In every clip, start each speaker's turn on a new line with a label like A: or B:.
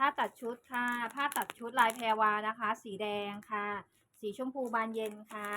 A: ผ้าตัดชุดค่ะ ผ้าตัดชุดลายแพรวานะคะ สีแดงค่ะ สีชมพูบานเย็นค่ะ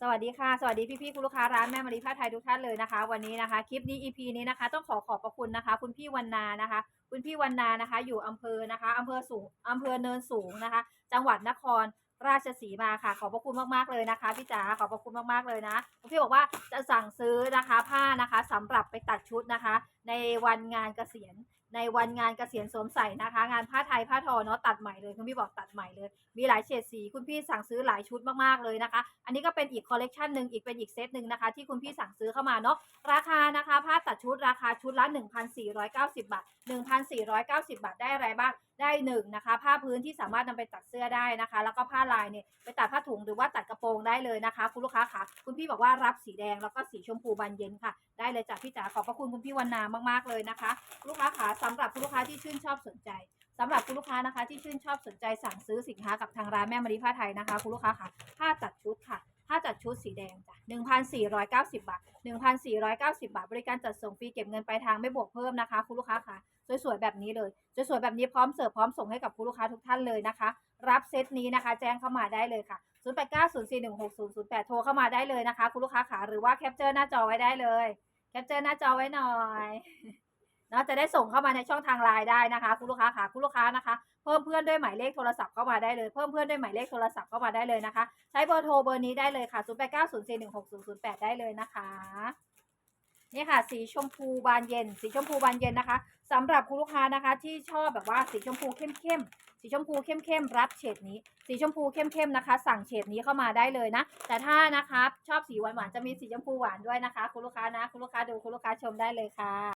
A: สวัสดีค่ะ สวัสดีพี่ๆคุณลูกค้าร้านแม่มารีผ้าไทยทุกท่านเลยนะคะ วันนี้นะคะ คลิปนี้ EP นี้นะคะ ต้องขอขอบพระคุณนะคะ คุณพี่วันนานะคะ คุณพี่วันนานะคะ อยู่อำเภอนะคะอำเภอสูงอำเภอเนินสูงนะคะ จังหวัดนคร ราชสีมาค่ะ ขอบพระคุณมากๆเลยนะคะพี่จ๋าขอบพระคุณมากๆเลยนะคุณพี่บอกว่าจะสั่งซื้อนะคะผ้านะคะสำหรับไปตัดชุดนะคะ ในวันงานเกษียณในวันงานเกษียณสวมใส่นะคะ งานผ้าไทยผ้าทอเนาะตัดใหม่เลยคุณพี่บอกตัดใหม่เลย มีหลายเฉดสีคุณพี่สั่งซื้อหลายชุดมากๆเลยนะคะ อันนี้ก็เป็นอีกคอลเลกชันหนึ่งอีกเป็นอีกเซตหนึ่งนะคะ ที่คุณพี่สั่งซื้อเข้ามาเนาะราคานะคะ ผ้าตัดชุดราคาชุดละ 1,490 บาท 1,490 บาทได้อะไรบ้างได้หนึ่งนะคะผ้าพื้นที่สามารถนำไปตัดเสื้อได้นะคะ แล้วก็ผ้าลายเนี่ยไปตัดผ้าถุงหรือว่าตัดกระโปรงได้เลยนะคะ คุณลูกค้าค่ะคุณพี่บอกว่ารับสีแดงแล้วก็สีชมพูบานเย็นค่ะ ได้เลยจากพี่จ๋าขอบพระคุณคุณพี่วันนามากๆเลยนะคะ ลูกค้าขาสำหรับคุณลูกค้าที่ชื่นชอบสนใจสำหรับคุณลูกค้านะคะ ที่ชื่นชอบสนใจสั่งซื้อสินค้ากับทางร้านแม่มารีผ้าไทยนะคะ คุณลูกค้าค่ะผ้าตัดชุดค่ะผ้าตัดชุดสีแดงจ้ะ1,490 บาท 1,490 บาท บริการจัดส่งฟรีเก็บเงินปลายทางไม่บวกเพิ่มนะคะ คุณลูกค้าค่ะ สวยๆแบบนี้เลย สวยๆแบบนี้พร้อมเสิร์ฟพร้อมส่งให้กับคุณลูกค้าทุกท่านเลยนะคะ รับเซตนี้นะคะ แจ้งเข้ามาได้เลยค่ะ 0890416008 โทรเข้ามาได้เลยนะคะ คุณลูกค้าขาหรือว่าแคปเจอร์หน้าจอไว้ได้เลยแคปเจอร์หน้าจอไว้หน่อยเนาะจะได้ส่งเข้ามาในช่องทางไลน์ได้นะคะ คุณลูกค้าค่ะคุณลูกค้านะคะ เพิ่มเพื่อนด้วยหมายเลขโทรศัพท์เข้ามาได้เลยเพิ่มเพื่อนด้วยหมายเลขโทรศัพท์เข้ามาได้เลยนะคะ ใช้เบอร์โทรเบอร์นี้ได้เลยค่ะ 0890416008 ได้เลยนะคะ นี่ค่ะ สีชมพูบานเย็น สีชมพูบานเย็นนะคะสำหรับคุณลูกค้านะคะ ที่ชอบแบบว่าสีชมพูเข้มๆสีชมพูเข้มๆรับเฉดนี้ สีชมพูเข้มๆนะคะ สั่งเฉดนี้เข้ามาได้เลยนะ แต่ถ้านะคะชอบสีหวานๆจะมีสีชมพูหวานด้วยนะคะ คุณลูกค้านะ คุณลูกค้าดูคุณลูกค้าชมได้เลยค่ะ